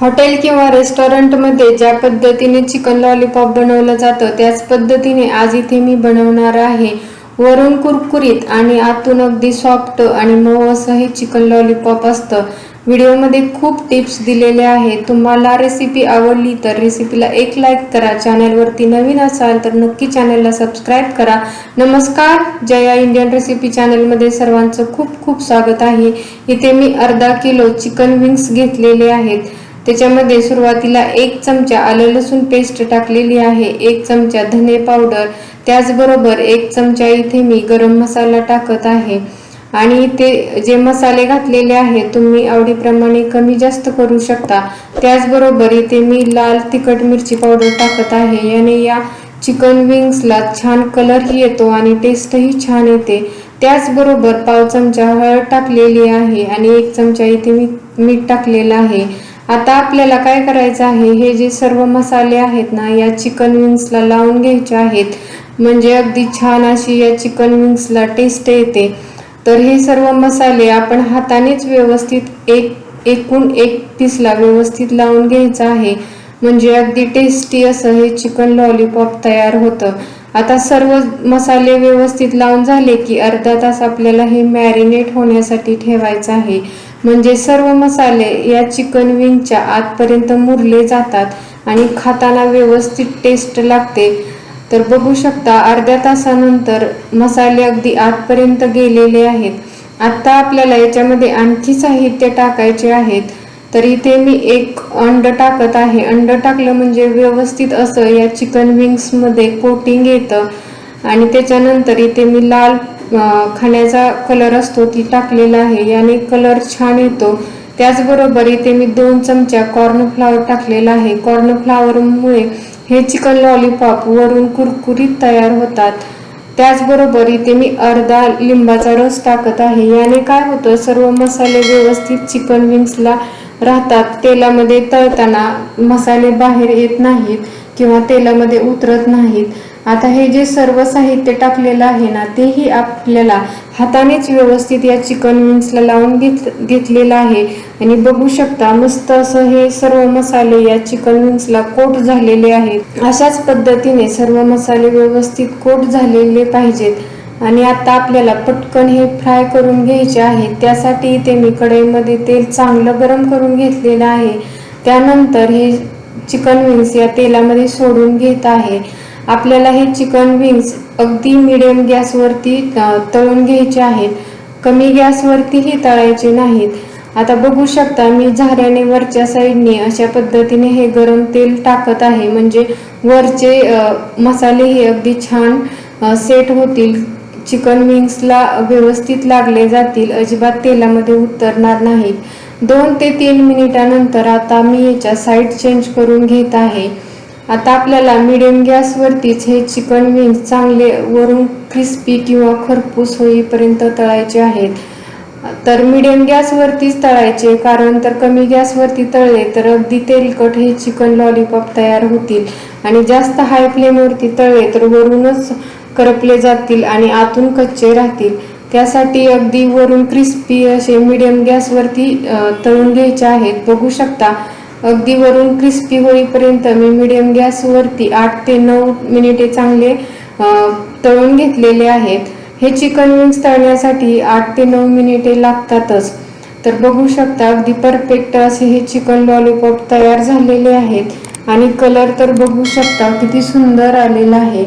Hotel किंवा रेस्टॉरंटमध्ये ज्या पद्धतीने चिकन लॉलीपॉप बनवलं जातं त्याच पद्धतीने आज इथे मी बनवणार आहे वरून कुरकुरीत आणि आतून अगदी सॉफ्ट आणि मऊ असं हे चिकन लॉलीपॉप असतं. व्हिडिओमध्ये खूप टिप्स दिलेल्या आहेत तुम्हाला रेसिपी आवडली तर रेसिपीला एक लाईक करा. चॅनलवरती नवीन असाल तर नक्की चॅनलला सबस्क्राईब करा. नमस्कार. जया इंडियन रेसिपी चॅनलमध्ये सर्वांचं खूप खूप स्वागत आहे. इथे मी अर्धा किलो चिकन विंग्स घेतलेले आहेत. त्याच्यामध्ये सुरुवातीला एक चमचा आलं लसूण पेस्ट टाकलेली आहे एक चमचा धने पावडर त्याचबरोबर एक चमचा इथे मी गरम मसाला टाकत आहे. आणि ते जे मसाले घातलेले आहेत तुम्ही आवडीप्रमाणे कमी जास्त करू शकता. त्याचबरोबर इथे मी लाल तिखट मिरची पावडर टाकत आहे. याने या चिकन विंग्सला छान कलरही येतो आणि टेस्टही छान येते. त्याचबरोबर पाव चमचा हळद टाकलेली आहे आणि एक चमचा इथे मी मीठ टाकलेलं आहे. आता आपल्याला काय करायचं आहे? हे जे सर्व मसाले आहेत ना या चिकन विंग्सला लावून घ्यायचे आहेत. म्हणजे अगदी छान अशी या चिकन विंग्सला टेस्ट येते. तर हे सर्व मसाले आपण हातानेच व्यवस्थित एक एकूण एक पीसला व्यवस्थित लावून घ्यायचं आहे. म्हणजे अगदी टेस्टी असं हे चिकन लॉलीपॉप तयार होतं. आता सर्व मसाले व्यवस्थित लावून झाले की अर्धा तास आपल्याला हे मॅरिनेट होण्यासाठी ठेवायचं आहे. म्हणजे सर्व मसाले या चिकन विंगच्या आतपर्यंत मुरले जातात आणि खाताना व्यवस्थित टेस्ट लागते. तर बघू शकता अर्ध्या तासानंतर मसाले अगदी आतपर्यंत गेलेले आहेत. आत्ता आपल्याला याच्यामध्ये आणखी साहित्य टाकायचे आहेत. तर इथे मी एक अंड टाकत आहे. अंड टाकलं म्हणजे व्यवस्थित असं या चिकन विंग्समध्ये कोटिंग येतं. आणि त्याच्यानंतर इथे मी लाल खाण्याचा कलर असतो ती टाकलेला आहे याने कलर छान येतो. त्याचबरोबर इथे मी दोन चमचा कॉर्नफ्लावर टाकलेला आहे. कॉर्नफ्लावरमुळे हे चिकन लॉलीपॉप वरून कुरकुरीत तयार होतात. त्याचबरोबर इथे मी अर्धा लिंबाचा रस टाकत आहे. याने काय होतं सर्व मसाले व्यवस्थित चिकन विंग्सला राहतात. तेलामध्ये तळताना मसाले बाहेर येत नाहीत किंवा तेलामध्ये उतरत नाहीत. आता हे जे सर्व साहित्य टाकलेलं आहे ना तेही आपल्याला हातानेच व्यवस्थित या चिकन विंग्सला लावून घेत घेतलेलं आहे. आणि बघू शकता मस्त असं हे सर्व मसाले या चिकन विंग्सला कोट झालेले आहेत. अशाच पद्धतीने सर्व मसाले व्यवस्थित कोट झालेले पाहिजेत. आणि आता आपल्याला पटकन हे फ्राय करून घ्यायचे आहे. त्यासाठी इथे मी कढईमध्ये तेल चांगलं गरम करून घेतलेलं आहे. त्यानंतर हे चिकन विंग्स या तेलामध्ये सोडून घेत आहे. आपल्याला हे चिकन विंग्स अगदी मिडियम गॅसवरती तळून घ्यायचे आहेत. कमी गॅसवरतीही तळायचे नाहीत. आता बघू शकता मी झाऱ्याने वरच्या साईडने अशा पद्धतीने हे गरम तेल टाकत आहे. म्हणजे वरचे मसाले हे अगदी छान सेट होतील. चिकन विंग्सला व्यवस्थित लागले जातील. अजिबात तेलामध्ये उतरणार नाहीत. दोन ते तीन मिनिटानंतर आता मी याच्या साईड चेंज करून घेत आहे. आता आपल्याला मिडियम गॅसवरतीच हे चिकन विंग चांगले वरून क्रिस्पी किंवा खरपूस होईपर्यंत तळायचे आहेत. तर मिडियम गॅसवरतीच तळायचे कारण तर कमी गॅसवरती तळले तर अगदी तेलकट हे चिकन लॉलीपॉप तयार होतील. आणि जास्त हाय फ्लेमवरती तळले तर वरूनच करपले जातील आणि आतून कच्चे राहतील. त्यासाठी अगदी वरून क्रिस्पी असे मिडियम गॅसवरती तळून घ्यायचे आहेत. बघू शकता अगदी वरून क्रिस्पी होईपर्यंत मी मिडियम गॅसवरती आठ ते नऊ मिनिटे चांगले तळून घेतलेले आहेत. हे चिकन विंग्स तळण्यासाठी आठ ते नऊ मिनिटे लागतातच. तर बघू शकता अगदी परफेक्ट असे हे चिकन लॉलीपॉप तयार झालेले आहेत. आणि कलर तर बघू शकता किती सुंदर आलेला आहे.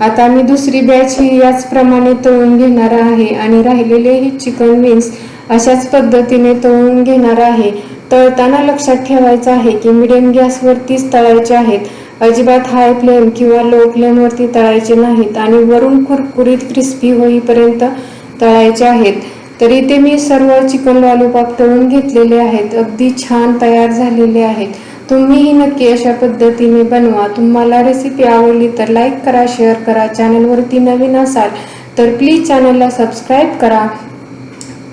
आता मी दुसरी बॅच ही याचप्रमाणे तळून घेणार आहे. आणि राहिलेले हे चिकन विंग्स अशाच पद्धतीने तळून घेणार आहे. तळताना लक्षात ठेवायचं आहे की मिडियम गॅसवरतीच तळायचे आहेत. अजिबात हाय फ्लेम किंवा लो फ्लेमवरती तळायचे नाहीत आणि वरून कुरकुरीत क्रिस्पी होईपर्यंत तळायचे आहेत. तर इथे मी सर्व चिकन लॉलीपॉप तळून घेतलेले आहेत. अगदी छान तयार झालेले आहेत. तुम्हीही नक्की अशा पद्धतीने बनवा. तुम्हाला रेसिपी आवडली तर लाईक करा शेअर करा. चॅनलवरती नवीन असाल तर प्लीज चॅनलला सबस्क्राईब करा.